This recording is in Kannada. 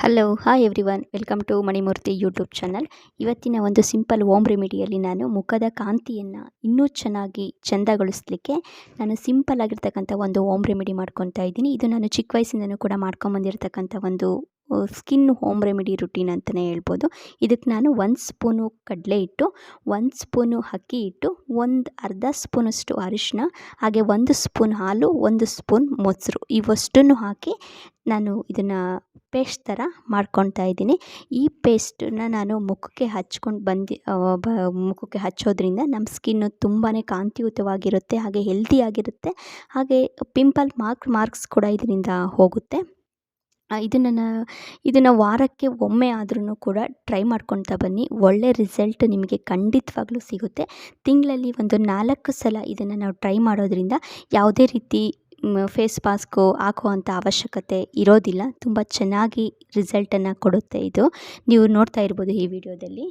Hello hi everyone welcome to Manimurthy YouTube channel ಇವತ್ತಿನ ಒಂದು ಸಿಂಪಲ್ ಓಮ್ ರೆಮಿಡಿಯಲ್ಲಿ ನಾನು ಮುಖದ ಕಾಂತಿಯನ್ನು ಇನ್ನೂ ಚೆನ್ನಾಗಿ ಚೆಂದಗೊಳಿಸ್ಲಿಕ್ಕೆ ನಾನು ಸಿಂಪಲ್ ಆಗಿರ್ತಕ್ಕಂಥ ಒಂದು ಓಮ್ ರೆಮಿಡಿ ಮಾಡ್ಕೊತಾ ಇದ್ದೀನಿ. ಇದು ನಾನು ಚಿಕ್ಕ ವಯಸ್ಸಿಂದನೂ ಕೂಡ ಮಾಡ್ಕೊಂಬಂದಿರ್ತಕ್ಕಂಥ ಒಂದು ಸ್ಕಿನ್ ಹೋಮ್ ರೆಮಿಡಿ ರುಟೀನ್ ಅಂತಲೇ ಹೇಳ್ಬೋದು. ಇದಕ್ಕೆ ನಾನು ಒಂದು ಸ್ಪೂನು ಕಡಲೆ ಹಿಟ್ಟು, ಒಂದು ಸ್ಪೂನು ಅಕ್ಕಿ ಹಿಟ್ಟು, ಒಂದು ಅರ್ಧ ಸ್ಪೂನಷ್ಟು ಅರಿಶಿನ ಹಾಗೆ ಒಂದು ಸ್ಪೂನ್ ಹಾಲು, ಒಂದು ಸ್ಪೂನ್ ಮೊಸರು. ಇವಷ್ಟನ್ನು ಹಾಕಿ ನಾನು ಇದನ್ನು ಪೇಸ್ಟ್ ಥರ ಮಾಡ್ಕೊತಾ ಇದ್ದೀನಿ. ಈ ಪೇಸ್ಟನ್ನ ನಾನು ಮುಖಕ್ಕೆ ಹಚ್ಕೊಂಡು ಬಂದು ಮುಖಕ್ಕೆ ಹಚ್ಚೋದ್ರಿಂದ ನಮ್ಮ ಸ್ಕಿನ್ನು ತುಂಬಾ ಕಾಂತಿಯುತವಾಗಿರುತ್ತೆ, ಹಾಗೆ ಹೆಲ್ದಿಯಾಗಿರುತ್ತೆ ಹಾಗೆ ಪಿಂಪಲ್ ಮಾರ್ಕ್, ಮಾರ್ಕ್ಸ್ ಕೂಡ ಇದರಿಂದ ಹೋಗುತ್ತೆ. ಇದನ್ನು ಇದನ್ನು ವಾರಕ್ಕೆ ಒಮ್ಮೆ ಆದ್ರೂ ಕೂಡ ಟ್ರೈ ಮಾಡ್ಕೊತಾ ಬನ್ನಿ. ಒಳ್ಳೆ ರಿಸಲ್ಟ್ ನಿಮಗೆ ಖಂಡಿತವಾಗ್ಲೂ ಸಿಗುತ್ತೆ. ತಿಂಗಳಲ್ಲಿ ಒಂದು ನಾಲ್ಕು ಸಲ ಇದನ್ನು ನಾವು ಟ್ರೈ ಮಾಡೋದ್ರಿಂದ ಯಾವುದೇ ರೀತಿ ಫೇಸ್ ಮಾಸ್ಕು ಹಾಕುವಂಥ ಅವಶ್ಯಕತೆ ಇರೋದಿಲ್ಲ. ತುಂಬ ಚೆನ್ನಾಗಿ ರಿಸಲ್ಟನ್ನು ಕೊಡುತ್ತೆ ಇದು. ನೀವು ನೋಡ್ತಾ ಇರ್ಬೋದು ಈ ವಿಡಿಯೋದಲ್ಲಿ.